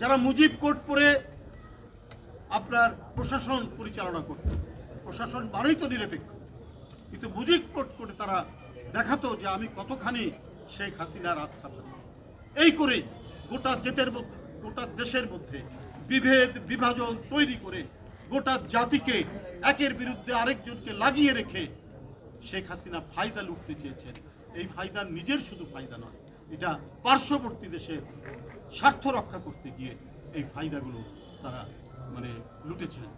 যারা মুজিব কোর্ট পরে আপনার প্রশাসন পরিচালনা করত, প্রশাসন মানেই তো নিরপেক্ষ, কিন্তু মুজিব কোর্ট করে তারা দেখাতো যে আমি কতখানি শেখ হাসিনার আস্থা। এই করে গোটা জেতের মধ্যে, গোটা দেশের মধ্যে বিভেদ, বিভাজন তৈরি করে গোটা জাতিকে একের বিরুদ্ধে আরেকজনকে লাগিয়ে রেখে শেখ হাসিনা ফায়দা লুটতে চেয়েছেন এই ফায়দা নিজের শুধু ফায়দা নয়, এটা পার্শ্ববর্তী দেশের স্বার্থ রক্ষা করতে গিয়ে এই ফায়দাগুলো তারা মানে লুটেছেন।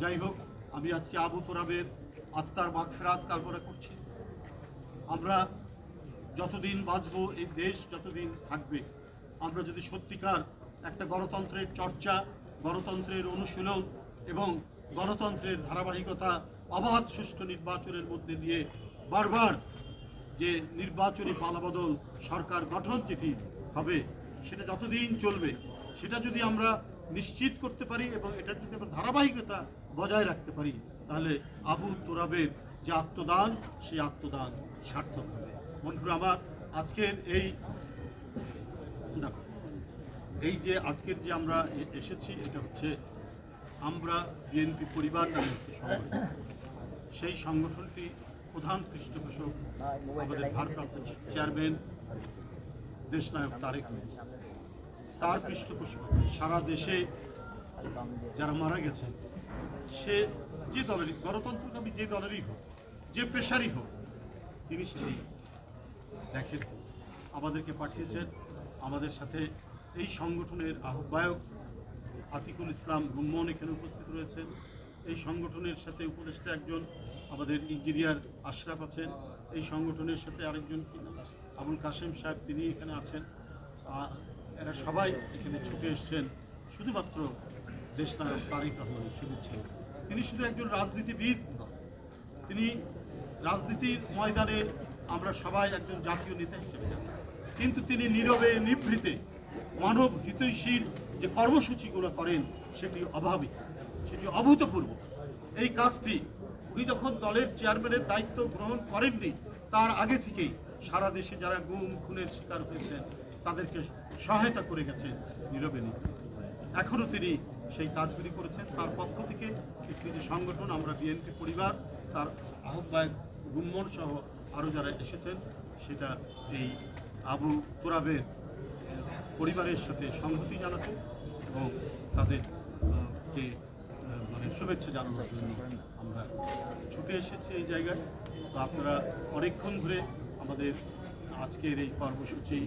যাই হোক, আমি আজকে আবু তোরাবের আত্মার মাগফেরাত কামনা করছি। আমরা যতদিন বাঁচবো এই দেশ, যতদিন থাকবে, আমরা যদি সত্যিকার একটা গণতন্ত্রের চর্চা, গণতন্ত্রের অনুশীলন এবং গণতন্ত্রের ধারাবাহিকতা, অবাধ সুষ্ঠু নির্বাচনের মধ্যে দিয়ে বারবার যে নির্বাচনী পালাবদল সরকার গঠন যেটি হবে, সেটা যতদিন চলবে, সেটা যদি আমরা নিশ্চিত করতে পারি এবং এটার যদি আমরা ধারাবাহিকতা বজায় রাখতে পারি, তাহলে আবু তোরাবের যে আত্মদান, সেই আত্মদান সার্থক হবে। বন্ধুরা, আমার আজকের এই এই যে আজকের যে আমরা এসেছি, এটা হচ্ছে আমরা বিএনপি পরিবার নামে একটি সংগঠন। সেই সংগঠনটি প্রধান পৃষ্ঠপোষক আমাদের ভারপ্রাপ্ত চেয়ারম্যান দেশনায়ক তারেক। তার পৃষ্ঠপোষকতায় সারা দেশে যারা মারা গেছেন, সে যে দলেরই গণতন্ত্রকামী যে দলেরই হোক, যে পেশারই হোক, তিনি সেটি দেখেন। আমাদেরকে পাঠিয়েছেন। আমাদের সাথে এই সংগঠনের আহ্বায়ক আতিকুল ইসলাম রুম্মন এখানে উপস্থিত রয়েছেন। এই সংগঠনের সাথে উপদেষ্টা একজন, আমাদের ইঞ্জিনিয়ার আশরাফ আছেন। এই সংগঠনের সাথে আরেকজন কি? আবুল কাশেম সাহেব তিনি এখানে আছেন। এরা সবাই এখানে ছুটে এসছেন। শুধুমাত্র দেশনায়ক তারেক রহমানের শুভেচ্ছা তিনি শুধু একজন রাজনীতিবিদ নন, তিনি রাজনীতির ময়দানে আমরা সবাই একজন জাতীয় নেতা হিসেবে জানি। কিন্তু তিনি নীরবে, নিভৃতে, মানব হিতৈষীর যে কর্মসূচিগুলো করেন, সেটি অভাবিক সেটি অভূতপূর্ব। এই কাজটি উনি যখন দলের চেয়ারম্যানের দায়িত্ব গ্রহণ করেননি, তার আগে থেকেই সারা দেশে যারা গুম খুনের শিকার হয়েছেন তাদেরকে সহায়তা করে গেছেন নীরবে নীরবে এখনও তিনি সেই কাজগুলি করেছেন। তার পক্ষ থেকে একটি যে সংগঠন আমরা বিএনপি পরিবার তার আহ্বায়ক গুম্মন সহ আরও যারা এসেছেন সেটা এই আবু তোরাবের পরিবারের সাথে সংহতি জানাতে এবং তাদের আহ, কে আহ, মানে শুভেচ্ছা জানানোর জন্য আমরা ছুটে এসেছি এই জায়গায়। তো আপনারা অনেকক্ষণ ধরে আমাদের আজকের এই কর্মসূচি